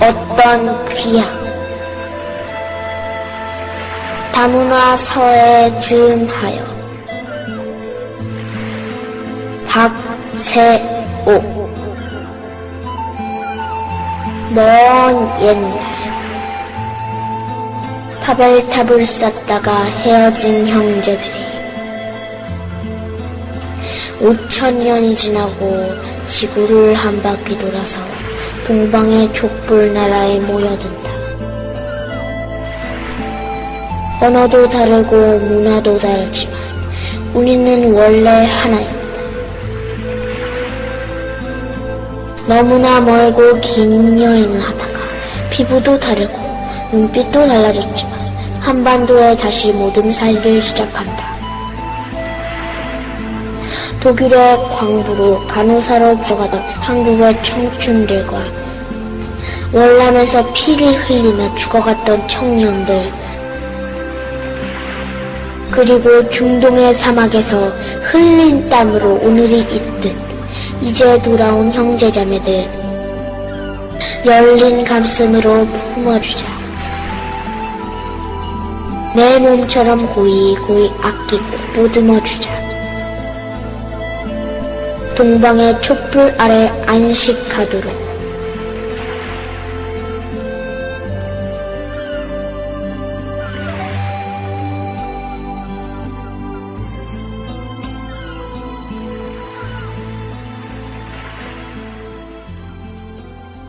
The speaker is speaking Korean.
어떤 귀향 다문화 서에 즈음하여. 박세오 먼 옛날 파벨탑을 쌓다가 헤어진 형제들이 5천 년이 지나고 지구를 한 바퀴 돌아서 동방의 족불 나라에 모여든다. 언어도 다르고 문화도 다르지만 우리는 원래 하나였다. 너무나 멀고 긴 여행을 하다가 피부도 다르고 눈빛도 달라졌지만 한반도에 다시 모든 살이를 시작한다. 독일의 광부로 간호사로 배가던 한국의 청춘들과 월남에서 피를 흘리며 죽어갔던 청년들 그리고 중동의 사막에서 흘린 땀으로 오늘이 있듯 이제 돌아온 형제자매들 열린 가슴으로 품어주자. 내 몸처럼 고이 고이 아끼고 보듬어주자. 동방의 촛불 아래 안식하도록